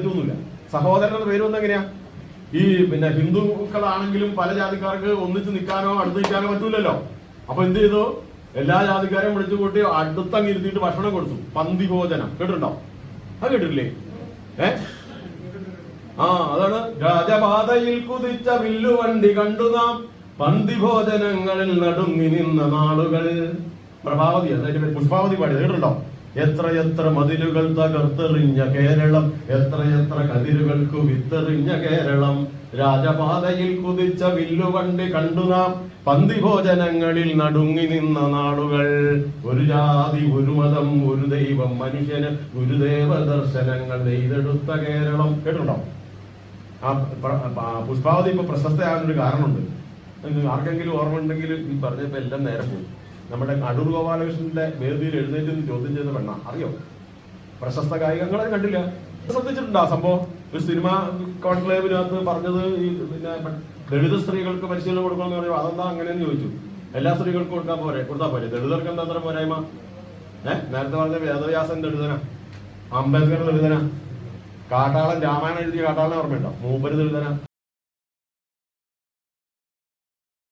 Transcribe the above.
ഇതൊന്നുമില്ല സഹോദരൻ എന്ന പേര് വന്ന എങ്ങനെയാ? ഈ പിന്നെ ഹിന്ദുക്കളാണെങ്കിലും പല ജാതിക്കാർക്ക് ഒന്നിച്ച് നിൽക്കാനോ അടുത്ത് നിൽക്കാനോ പറ്റൂലല്ലോ. അപ്പൊ എന്ത് ചെയ്തു? എല്ലാ ജാതിക്കാരെയും വിളിച്ചു കൂട്ടി അടുത്തങ്ങ് ഇരുത്തിയിട്ട് ഭക്ഷണം കൊടുത്തു. പന്തി ഭോജനം കേട്ടിട്ടുണ്ടോ? അത് കേട്ടിട്ടില്ലേ? ഏ? ആ അതാണ്. രാജപാതയിൽ കുതിച്ച വില്ലുവണ്ടി കണ്ടു നാം. പന്തി ഭോജനങ്ങളിൽ നടുങ്ങി നിന്ന നാളുകൾ. പ്രഭാവതി അതായത് പുഷ്പാവതി പാടി കേട്ടിട്ടുണ്ടോ? എത്ര എത്ര മതിലുകൾ തകർത്തെറിഞ്ഞ കേരളം എത്രയെത്ര കതിരുകൾക്കു വിത്തെറിഞ്ഞ കേരളം. രാജപാതയിൽ കുതിച്ച വില്ലുവണ്ടി കണ്ടു നാം. പന്തിഭോജനങ്ങളിൽ നടുങ്ങി നിന്ന നാടുകൾ ഒരു ജാതി ഒരു മതം ഒരു ദൈവം മനുഷ്യന് ഗുരുദേവ ദർശനങ്ങൾ നെയ്തെടുത്ത കേരളം. കേട്ടോ ആ പുഷ്പാവതി ഇപ്പൊ പ്രശസ്തയാകുന്നൊരു കാരണമുണ്ട്. ആർക്കെങ്കിലും ഓർമ്മ ഉണ്ടെങ്കിൽ ഈ പറഞ്ഞപ്പോ എല്ലാം നേരെ പോയി നമ്മുടെ അടൂർ ഗോപാലകൃഷ്ണന്റെ വേദിയിൽ എഴുന്നേറ്റ് ചോദ്യം ചെയ്ത പെണ്ണ. അറിയോ? പ്രശസ്ത ഗായികങ്ങളെ കണ്ടില്ല. ശ്രദ്ധിച്ചിട്ടുണ്ടോ ആ സംഭവം? ഒരു സിനിമ കോൺക്ലേവിനകത്ത് പറഞ്ഞത് ഈ പിന്നെ ദളിത് സ്ത്രീകൾക്ക് പരിശീലനം കൊടുക്കണമെന്ന് പറയുമ്പോൾ അതെന്താ അങ്ങനെയെന്ന് ചോദിച്ചു. എല്ലാ സ്ത്രീകൾക്കും കൊടുക്കാൻ പോരെ കൊടുത്താൽ പോരെ. ദളിതർക്ക് എന്താ അത്ര പോരായ്മ? ഏഹ് നേരത്തെ പറഞ്ഞ വേദവ്യാസൻ ദളിതന. അംബേദ്കർ ദളിതന. കാട്ടാളൻ രാമായണം എഴുതിയ കാട്ടാളനെ ഓർമ്മയുണ്ടോ? മൂപ്പര് ദളിതനാ.